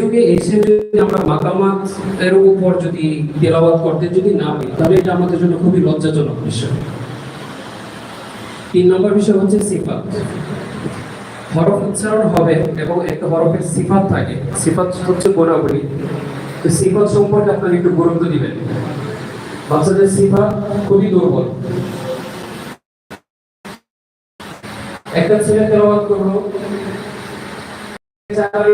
যুগে এসে যদি আমরা মাকামাত এর উপর যদি তেলাওয়াত করতে যদি না পারি, তাহলে এটা আমাদের জন্য খুবই লজ্জাজনক বিষয়। তিন নম্বর বিষয় হচ্ছে সিফাত। হরফ উচ্চারণ হবে এবং একটা হরফের সিফাত থাকে। সিফাত হচ্ছে গুণাবলী তো সিফাত সম্পর্কে আপনারা একটু গুরুত্ব দিবেন। বাচ্চাদের সিফাত খুবই দুর্বল। একটা ছেলে তেলাওয়াত করল চার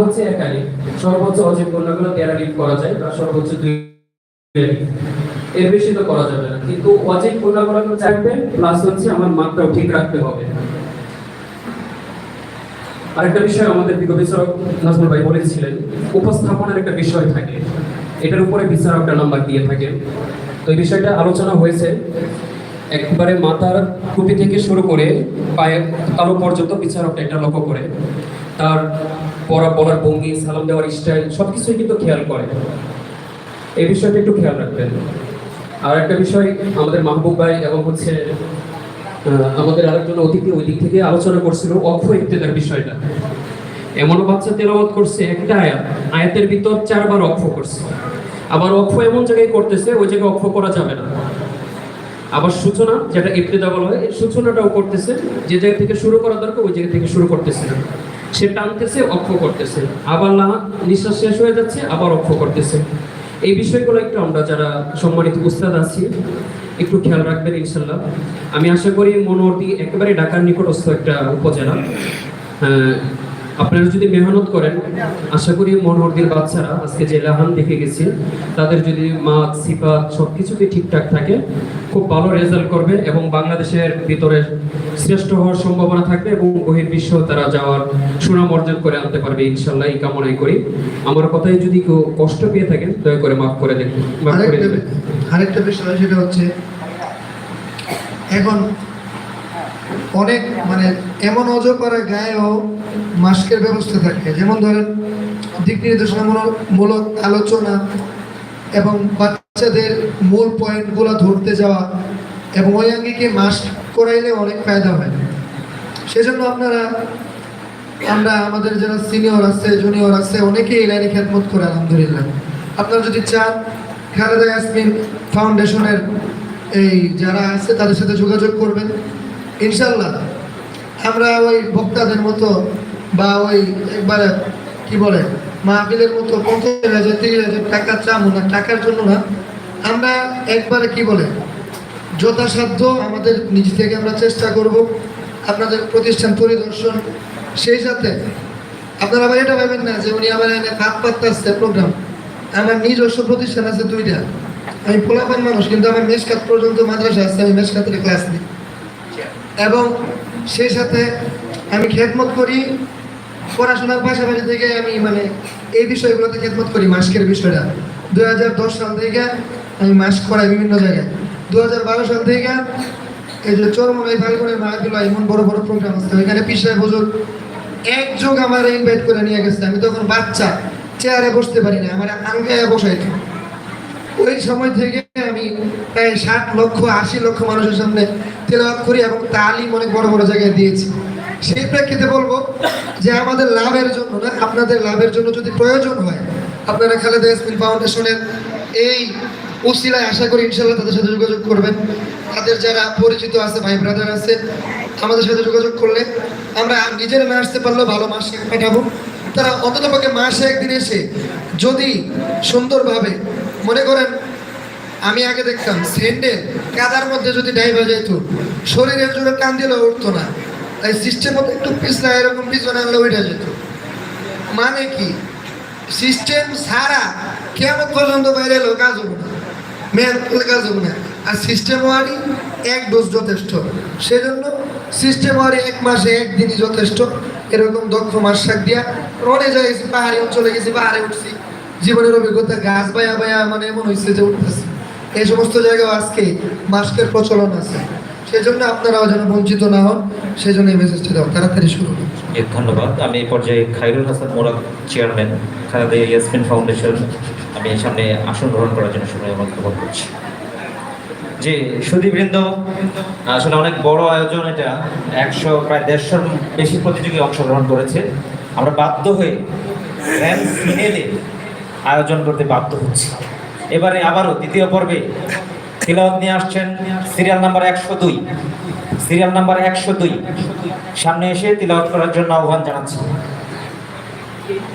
হচ্ছে এক আলিফ সর্বোচ্চ অজীব বন্যাগুলো তেরো আলিফ করা যায় বা সর্বোচ্চ দুই এর বেশি তো করা যাবে না। কিন্তু অজীব বন্যাগুলো চাইবে প্লাস হচ্ছে আমার মাত্রাও ঠিক রাখতে হবে। আরেকটা বিষয় আমাদের বিজ্ঞ বিচারক নাজমুল ভাই বলেছিলেন, উপস্থাপনের একটা বিষয় থাকে। এটার উপরে বিচারকটা নাম্বার দিয়ে থাকে। তো এই বিষয়টা আলোচনা হয়েছে। একবারে মাথার টুপি থেকে শুরু করে পায়ের তালু পর্যন্ত বিচারকটা এটা লক্ষ্য করে। তার পড়া বলার ভঙ্গি, সালাম দেওয়ার স্টাইল সবকিছুই কিন্তু খেয়াল করে। এই বিষয়টা একটু খেয়াল রাখবেন। আর একটা বিষয় আমাদের মাহবুব ভাই এবং হচ্ছে আমাদের আরেকজন অতিথি ওই দিক থেকে আলোচনা করছিল অক্ষ ইত্তেদার বিষয়টা। এমনও বাচ্চা তেলাওয়াত করছে, একটা আয়াত, আয়াতের ভিতর চারবার অক্ষ করছে। আবার অক্ষ এমন জায়গায় করতেছে, ওই জায়গায় অক্ষ করা যাবে না। আবার সূচনা, যেটা ইবতেদা বলা হয় সূচনাটাও করতেছে, যে জায়গা থেকে শুরু করা দরকার, ওই জায়গা থেকে শুরু করতেছে। না সে টানতেছে অক্ষ করতেছে। আবার না, নিঃশ্বাস শেষ হয়ে যাচ্ছে, আবার অক্ষ করতেছে। এই বিষয়গুলো একটু আমরা যারা সম্মানিত উস্তাদ আছি একটু খেয়াল রাখবেন ইনশাল্লাহ আমি আশা করি মনোরদি একেবারে ঢাকার নিকটস্থ একটা উপজেলা। আপনারা যদি মেহনত করেন আশা করি মনোহরদির বাচ্চারা আজকে যে লাহান দেখে গেছি তাদের যদি মাত সিফাত সব কিছুতে ঠিকঠাক থাকে খুব ভালো রেজাল্ট করবে এবং বাংলাদেশের ভিতরে শ্রেষ্ঠ হওয়ার সম্ভাবনা থাকবে এবং বহির্বিশ্ব তারা যাওয়ার সুনাম অর্জন করে আনতে পারবে ইনশাল্লাহ এই কামনাই করি। আমার কথায় যদি কেউ কষ্ট পেয়ে থাকেন দয়া করে মাফ করে দেবেন। আরেকটা বিষয় সেটা হচ্ছে এখন অনেক মানে এমন অজপাড়া গায়েও মাস্কের ব্যবস্থা থাকে। যেমন ধরেন দিক নির্দেশনামূলক মূলক আলোচনা এবং বাচ্চাদের মূল পয়েন্টগুলো ধরতে যাওয়া এবং ওই আঙ্গিকে মাস্ক করাইলে অনেক ফায়দা হয়। সেজন্য আপনারা, আমরা আমাদের যারা সিনিয়র আছে, জুনিয়র আছে, অনেকেই এই লাইনে খেদমত করে, আলহামদুলিল্লাহ। আপনারা যদি চান, খালেদা ইয়াসমিন ফাউন্ডেশনের এই যারা আছে, তাদের সাথে যোগাযোগ করবেন। ইনশাল্লাহ আমরা ওই ভক্তাদের মতো বা ওই একবারে, কি বলে, মাহফিলের মতো পঞ্চাশ হাজার, তিরিশ হাজার টাকা চামো না, টাকার জন্য না। আমরা একবারে কি বলে, যথাসাধ্য আমাদের নিজ থেকে আমরা চেষ্টা করব, আপনাদের প্রতিষ্ঠান পরিদর্শন, সেই সাথে আপনারা আবার এটা ভাবেন না যে উনি আমার এনে কাপ পাত্তা আসছে প্রোগ্রাম আমার নিজস্ব প্রতিষ্ঠান আছে দুইটা। আমি পোলাপান মানুষ, কিন্তু আমার মেশকাত পর্যন্ত মাদ্রাসা আছে, আমি মেশকাতের ক্লাস নিই। এবং সেই সাথে আমি খেদমত করি পড়াশোনার পাশাপাশি থেকে আমি মানে এই বিষয়গুলোতে খেদমত করি মাস্কের বিষয়টা। দু হাজার দশ সাল থেকে আমি মাস্ক করাই বিভিন্ন জায়গায়। দু হাজার বারো সাল থেকে এই যে চরমনাই ফাল্গুনের মাহফিল হয়, এমন বড় বড় প্রোগ্রাম আছে। ওইখানে পিসায় হুজুর এক যুগ আমার ইনভাইট করে নিয়ে গেছে। আমি তখন বাচ্চা চেয়ারে বসতে পারি না আমার আঙ্গায় বসাইতো। ওই সময় থেকে আমি ষাট লক্ষ, আশি লক্ষ মানুষের সামনে তেলাওয়াত করি এবং তালিম অনেক বড় বড় জায়গায় দিয়েছি। সেই প্রেক্ষিতে বলব যে আমাদের লাভের জন্য না, আপনাদের লাভের জন্য যদি প্রয়োজন হয়, আপনারা খালেদা ইয়াসমিন ফাউন্ডেশনের এই উসিলায় আশা করি ইনশাল্লাহ তাদের সাথে যোগাযোগ করবেন। তাদের যারা পরিচিত আছে, ভাই ব্রাদার আছে, আমাদের সাথে যোগাযোগ করলে আমরা নিজেরা না আসতে পারলেও ভালো মাসে পাঠাবো তারা অন্তত পক্ষে মাসে একদিন এসে যদি সুন্দরভাবে মনে করেন আমি আগে দেখতাম স্যান্ডেল কাদার মধ্যে যদি ডাইভা যেত শরীরের জোরে টান দিলেও উঠতো না। তাই সিস্টেম একটু পিছলা এরকম পিছনে আনলে উঠে যেত। মানে কি? সিস্টেম সারা কেমন পর্যন্ত বাইরে এলো কাজ হব না। মেন করলে কাজ হব না। আর সিস্টেম ওয়ারি এক ডোজ যথেষ্ট। সেজন্য সিস্টেম ওয়ারি এক মাসে একদিনই যথেষ্ট। এরকম দক্ষ মাস শাক দিয়া রনে যাই গেছি পাহাড়ি অঞ্চলে গেছি, পাহাড়ে উঠছি। জীবনের অভিজ্ঞতা গাছ বায়া বায়া মানে এমন হয়েছে যে উঠতেছে। এই সমস্ত জায়গায় আজকে মাস্কের প্রচলন আছে। সেই জন্য আপনারাও যেন বঞ্চিত না হন সেই জন্য এই মেসেজটা দাও, তাড়াতাড়ি শুরু করুন। ধন্যবাদ। আমি এই পর্যায়ে খাইরুল হাসান মোরাদ চেয়ারম্যান খালেদা ইয়াসমিন ফাউন্ডেশন আমি সামনে আসন গ্রহণ করার জন্য সময় অনুরোধ করছি। জি সুদীবৃন্দ আসলে অনেক বড় আয়োজন এটা। একশো, প্রায় দেড়শোর বেশি প্রতিযোগী অংশগ্রহণ করেছে। আমরা বাধ্য হয়ে আয়োজন করতে বাধ্য হচ্ছি। এবারে আবারও দ্বিতীয় পর্বে তিলাওয়াত নিয়ে আসছেন সিরিয়াল নাম্বার একশো দুই। সিরিয়াল নাম্বার একশো দুই। সামনে এসে তিলাওয়াত করার জন্য আহ্বান জানাচ্ছি।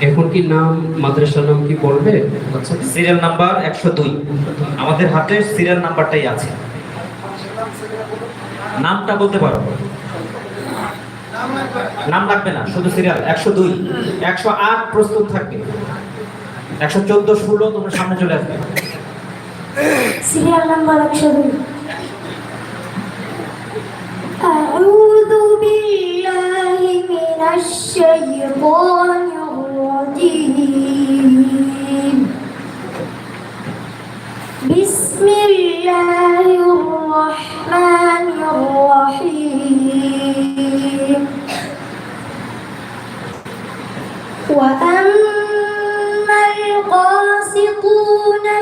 এখন কি নাম মাদ্রাসার নাম কি বলবে আচ্ছা। সিরিয়াল নাম্বার একশো দুই। আমাদের হাতে সিরিয়াল নাম্বারটাই আছে। নামটা বলতে পারো। নাম লাগবে না শুধু সিরিয়াল। একশো দুই। একশো আট প্রস্তুত থাকবে। একশো চোদ্দ ষোলো তোমরা সামনে চলে আসবে সিরিয়াল নাম্বার একশো দুই أعوذ بالله من الشيطان الرجيم بسم الله الرحمن الرحيم وأما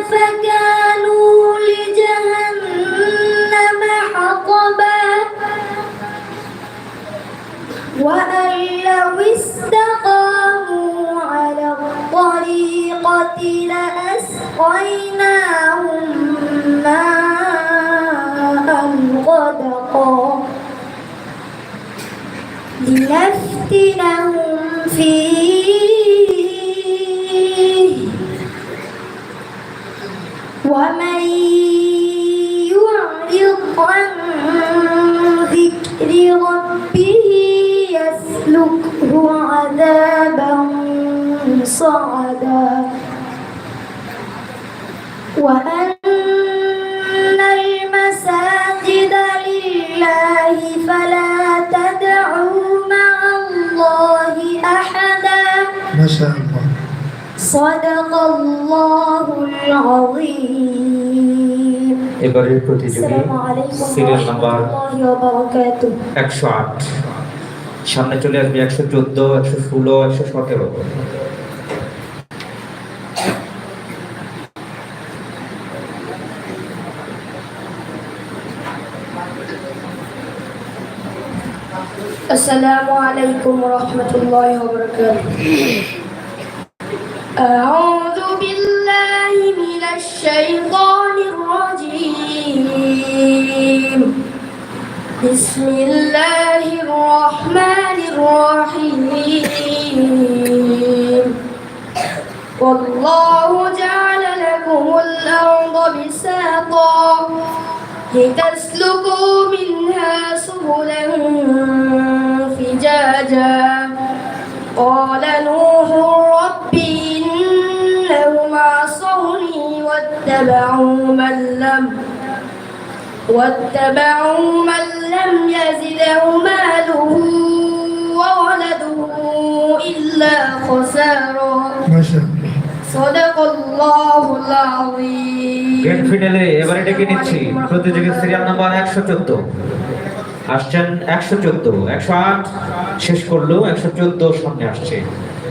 فكانوا لجهنم حطبا. وأن لو استقاموا على الطريقة لأسقيناهم ماء غدقا. لنفتنهم فيه يسلكه عذابا صعدا وأن المساجد لله فلا تدعوا مع الله أحدا মাশা আল্লাহ صدق الله العظيم এবারের প্রতিযোগী السلام عليكم সিরিয়াল ورحمة নাম্বার الله وبركاته একশো আট সামনে চলে আসবে একশো চোদ্দ একশো ষোলো একশো সতেরো السلام عليكم ورحمة الله وبركاته أعوذ بالله من الشيطان الرجيم بسم الله الرحمن الرحيم. والله جعل لكم الأرض بساطا لتسلكوا منها سبلا فجاجا. قال نوح رب إنهم عصوني واتبعوا من لم واتبعوا من لم يزده ماله وولده إلا خسارا মাশা আল্লাহ صدق الله العظيم গ্র্যান্ড ফিনালে এবারে ডেকে নিচ্ছি প্রতিযোগী সিরিয়াল নাম্বার একশো চোদ্দ আসছেন একশো চোদ্দ একশো আট শেষ করলো একশো চোদ্দ সামনে আসছে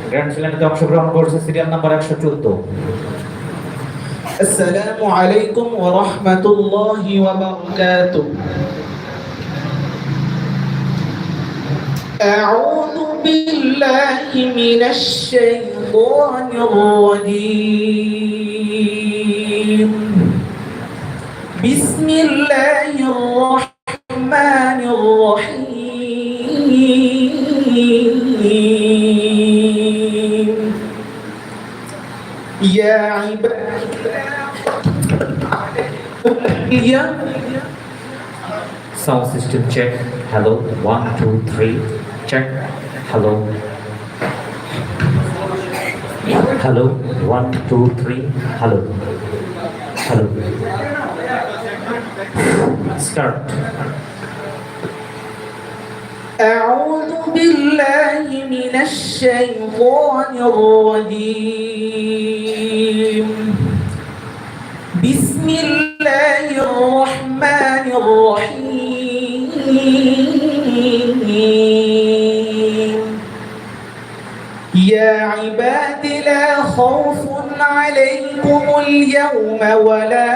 গ্র্যান্ড ফিনালে অংশগ্রহণ করছে সিরিয়াল নাম্বার একশো চোদ্দ السلام عليكم ورحمة الله وبركاته أعوذ بالله من الشيطان الرجيم بسم الله الرحمن الرحيم يا عباد Sound system check. Hello, one, two, three. Check. Hello. Hello. One, two, three. Hello. Hello. Start. أعوذ بالله من الشيطان الرجيم بسم الله الرحمن الرحيم خوف عليكم اليوم ولا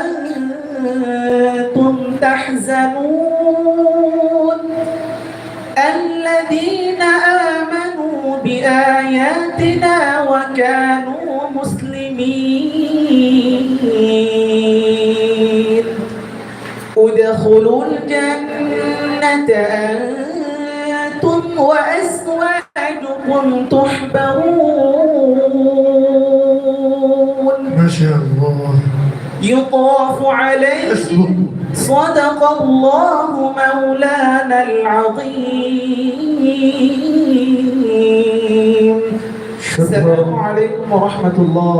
أنتم تحزنون. الذين آمنوا بآياتنا وكانوا مسلمين. ادخلوا الجنة أنتم وأزواجكم تحبرون মাশা আল্লাহ يطاف عليهم حسبك صدق الله مولانا العظيم السلام عليكم ورحمة الله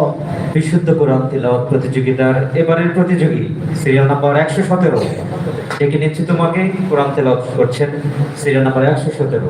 বিশুদ্ধ কোরআন তিলাওয়াত প্রতিযোগিতার এবারের প্রতিযোগী সিরিয়াল নাম্বার একশো সতেরো ডেকে নিচ্ছি তোমাকে কোরআন তেলাওয়াত করছেন সিরিয়াল নাম্বার একশো সতেরো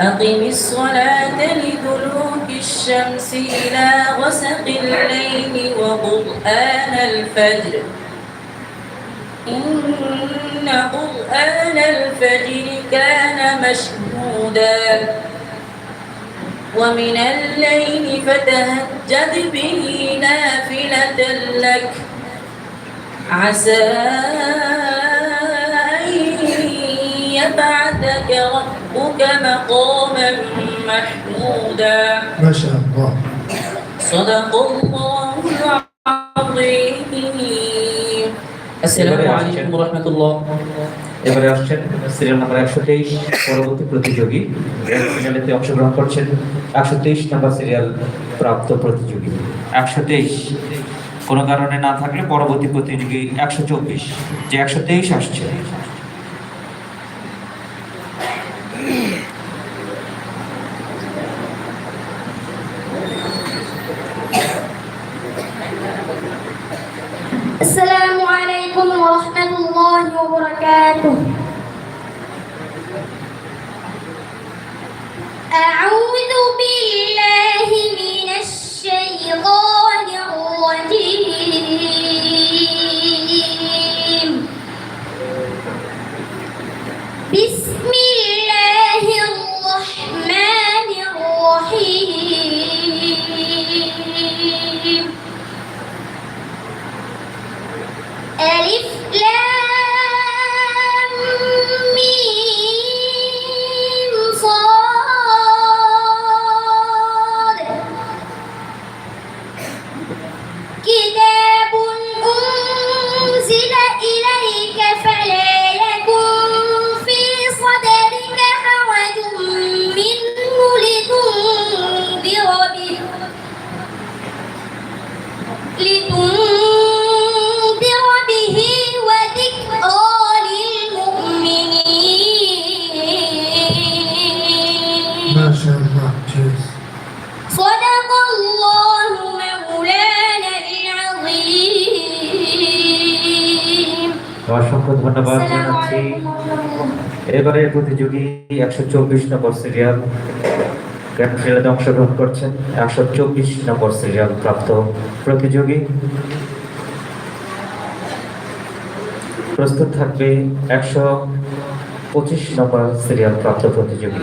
أقم الصلاة لدلوك الشمس إلى غسق الليل وقرآن الفجر. إن قرآن الفجر كان مشهودا. ومن الليل فتهجد به نافلة لك. عسى أن يبعثك ربك مقاما محمودا মাশা আল্লাহ صدق الله العظيم السلام عليكم ورحمة الله এবারে আসছেন সিরিয়াল নাম্বার একশো তেইশ পরবর্তী প্রতিযোগী গ্র্যান্ড ফিনালেতে অংশগ্রহণ করছেন একশো তেইশ নাম্বার সিরিয়াল প্রাপ্ত প্রতিযোগী একশো তেইশ কোনো কারণে না থাকলে পরবর্তী প্রতিযোগী একশো চব্বিশ যে একশো তেইশ আসছে ورحمة الله وبركاته أعوذ Yes. ধন্যবাদ জানাচ্ছি। এবারের প্রতিযোগী একশো চব্বিশ নম্বর সিরিয়াল গ্র্যান্ড ফিনালে অংশগ্রহণ করছেন। একশো চব্বিশ নম্বর সিরিয়াল প্রাপ্ত প্রতিযোগী। প্রস্তুত থাকবে একশো পঁচিশ নম্বর সিরিয়াল প্রাপ্ত প্রতিযোগী।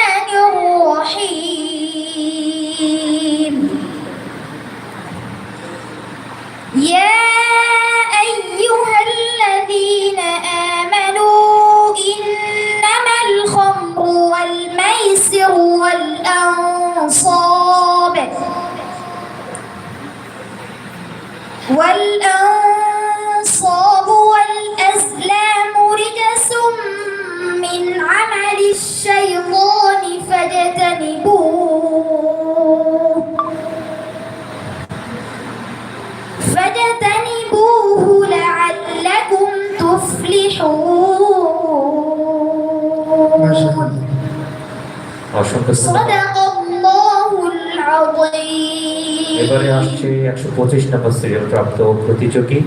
অসংখ্য ধন্যবাদ। صدق الله العظيم এবারে আসছে একশো পঁচিশ নম্বর সিরিয়াল প্রাপ্ত প্রতিযোগী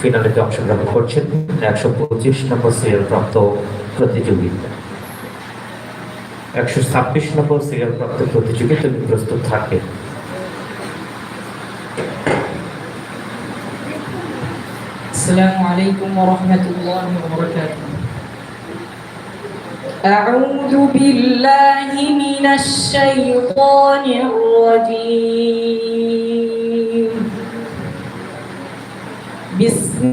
ফিনালেতে অংশগ্রহণ করছেন একশো পঁচিশ নম্বর সিরিয়াল প্রাপ্ত প্রতিযোগী একশো ছাব্বিশ নম্বর সিরিয়াল প্রাপ্ত প্রতিযোগী তুমি প্রস্তুত থাকবে السلام عليكم ورحمة الله وبركاته أعوذ بالله من الشيطان الرجيم. بسم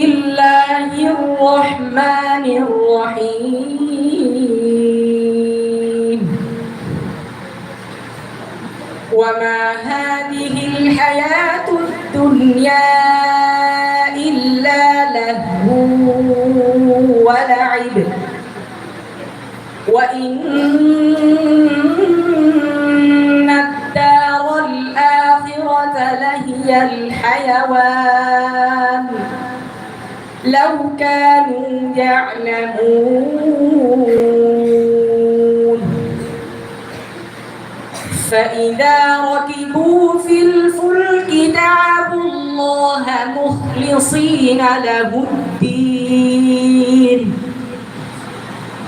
الله الرحمن الرحيم. وما هذه الحياة الدنيا وإن الدار الآخرة لهي الحيوان لو كانوا يعلمون فإذا ركبوا في الفلك دعوا الله مخلصين له الدين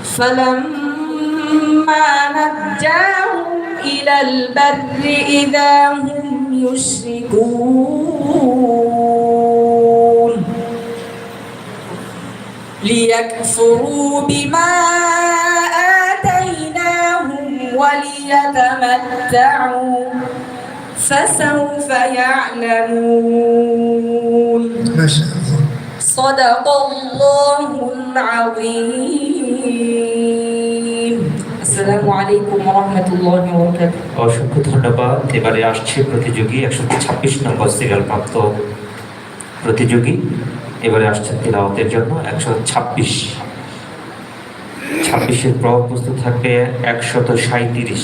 فلما نجاهم إلى البر إذا هم يشركون ليكفروا بما آتيناهم وليتمتعوا فسوف يعلمون صدق الله العظيم. আসসালামু আলাইকুম ওয়া রাহমাতুল্লাহি ওয়া বারাকাতুহু অসংখ্য ধন্যবাদ। এবারে আসছে প্রতিযোগী একশো ছাব্বিশ নম্বর সিরিয়াল প্রাপ্ত প্রতিযোগী। এবারে আসছে তেলাওয়াতের জন্য একশো ছাব্বিশ। ছাব্বিশের প্রভাব প্রস্তুত থাকবে একশত সাঁত্রিশ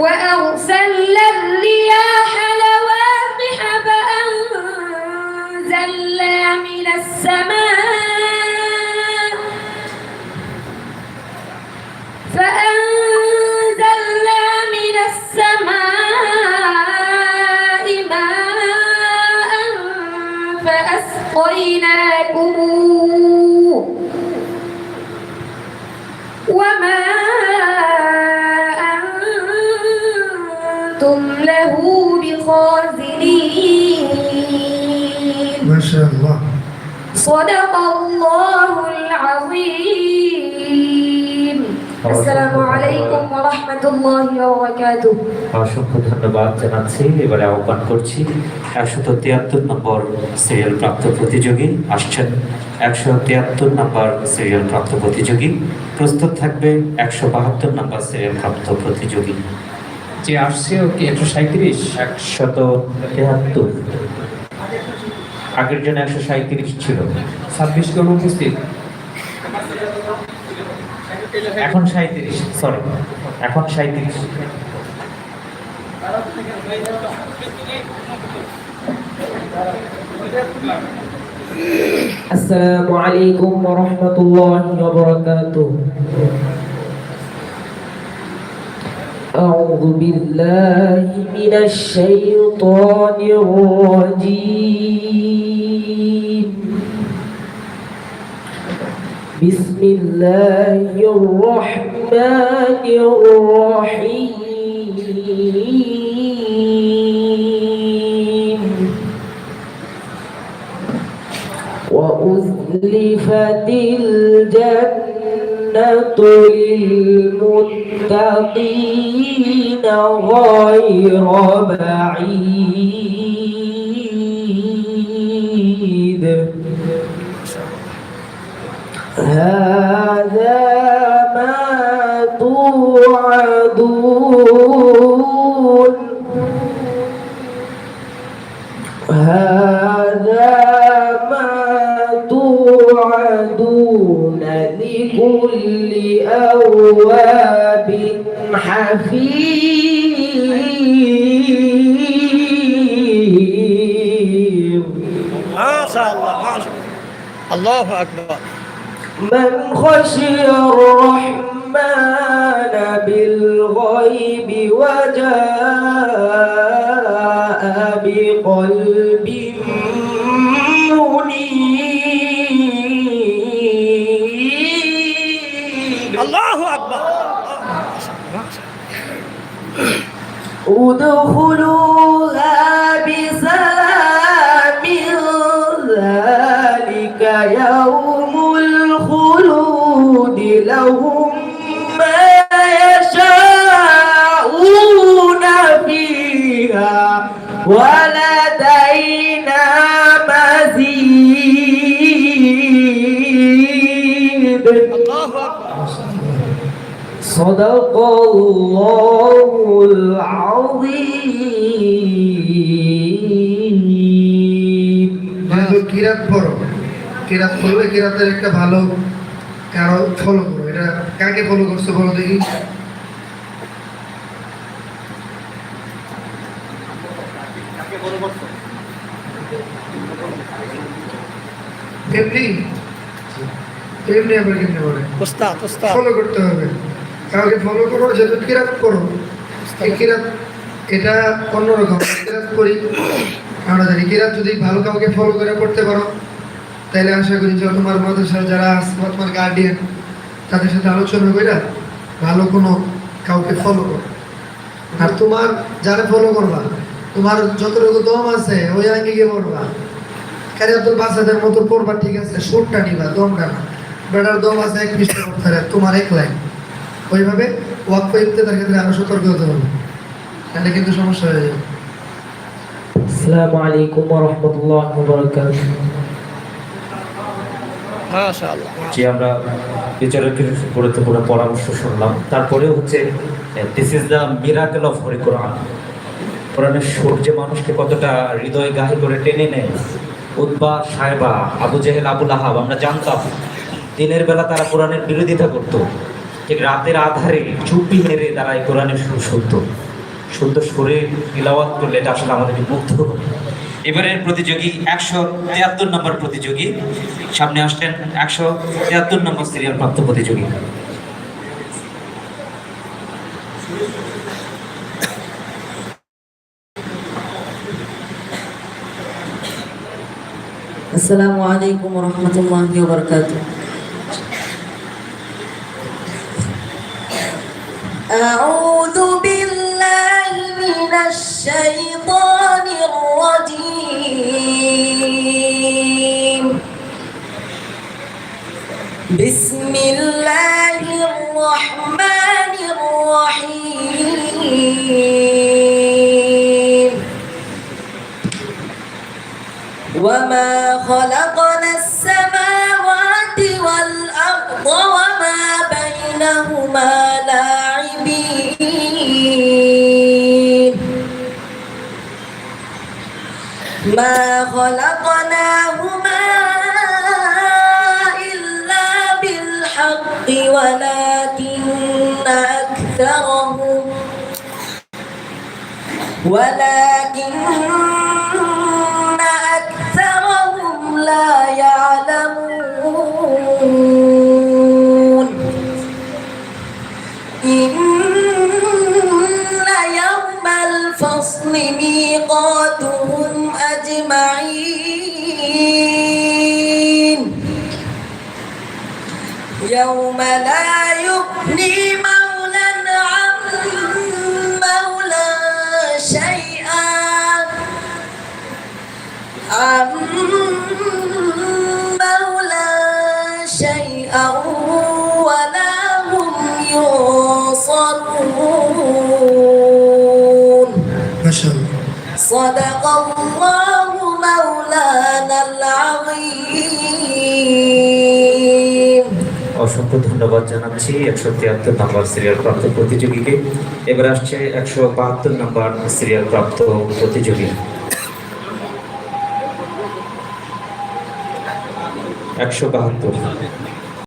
وأرسلنا شاء الله صدق الله العظيم السلام عليكم ورحمة الله وبركاته অসংখ্য ধন্যবাদ জানাচ্ছি এবারে আহ্বান করছি একশত তিয়াত্তর নম্বর সিরিয়াল প্রাপ্ত প্রতিযোগী আসছেন একশো তিয়াত্তর নম্বর সিরিয়াল প্রাপ্ত প্রতিযোগী প্রস্তুত থাকবে একশো বাহাত্তর নম্বর সিরিয়াল প্রাপ্ত প্রতিযোগী যে আসছে ও কি একশো সাঁত্রিশ একশত তেহাত্তর আগের জন্য একশো সাঁত্রিশ ছিল। ছাব্বিশ জন উপস্থিত। এখন সাঁত্রিশ সরি এখন সাঁত্রিশ আসসালামু আলাইকুম ওয়া রাহমাতুল্লাহি ওয়া বারাকাতুহু। أعوذ بالله من الشيطان الرجيم. بسم الله الرحمن الرحيم. وأزلفت الجنة للمتقين. غير بعيد. الله أكبر. من خشي الرحمن بالغيب وجاء بقلب منيب. الله أكبر. ادخلوها صدق الله العظيم যেহেতু কিরাত পড়ো কিরাত পড়লে কিরাতের একটা ভালো কারো ফলো করো এটা কাকে ফলো করছো বলো দেখি এমনি এমনি আবার কেমনি বলে استاذ استاذ ফলো করতে হবে কাউকে ফলো করো যেহেতু কিরাত করো, এই কিরাত, এটা অন্যরকম। কিরাত করি, আমরা জানি কিরাত যদি ভালো কাউকে ফলো করে করতে পারো তাহলে আশা করি যে তোমার মাদ্রাসার যারা আছে বা তোমার গার্ডিয়ান তাদের সাথে আলোচনা করে ভালো কোনো কাউকে ফলো করো। আর তোমার যারা ফলো করবা, তোমার যতটুকু দম আছে, ওই আঙ্গিকে পড়বা। কারিয়াতুল বাসাদের মতো পড়বা ঠিক আছে, সুরটা নিবা, দমটা না। বেটার দম আছে এক পৃষ্ঠ তোমার এক লাইন। ওইভাবে ওয়াক্ফ ইফতেদার ক্ষেত্রে আরও সতর্ক হতে হবে। তাহলে কিন্তু সমস্যা হয়ে যাবে। আসসালামু আলাইকুম ওয়া রাহমাতুল্লাহি ওয়া বারাকাতুহু আমরা বিচারক গুরুত্বপূর্ণ পরামর্শ শুনলাম। তারপরে হচ্ছে this is the of Hari Quran কোরআনের সূর্যে মানুষকে কতটা হৃদয় গাহি করে টেনে নেয়। উদ্বা সাহেবা আবু জেহেল আবুল আহাব আমরা জানতাম দিনের বেলা তারা কোরআনের বিরোধিতা করতো। যে রাতের আধারে চুপি মেরে তারা এই কোরআনের সুসদ্য শুদ্ধ সুরে ইলাওয়াত করলে এটা আসলে আমাদেরকে মুগ্ধ এবারের প্রতিযোগী একশো তিয়াত্তর নম্বর প্রতিযোগী। সামনে আসলেন একশো তিয়াত্তর নম্বর সিরিয়াল প্রাপ্ত প্রতিযোগী। আসসালামু আলাইকুম রহমতুল্লাহ বারকাতুহ। أعوذ بالله من الشيطان الرجيم. بسم الله الرحمن الرحيم. وما خلقنا ما خلقناهما إلا بالحق ولكن أكثرهم ولكن أكثرهم لا يعلمون. إن يوم الفصل ميقاتهم أجمعين. يوم لا يبني مولى عن مولى شيئا. عن مولى شيئا ولا هم ينصرون. صدق অসংখ্য ধন্যবাদ জানাচ্ছি একশো তিয়াত্তর নম্বর সিরিয়াল প্রাপ্ত প্রতিযোগীকে। এবার আসছে একশো বাহাত্তর নম্বর সিরিয়াল প্রাপ্ত প্রতিযোগী। একশো বাহাত্তর।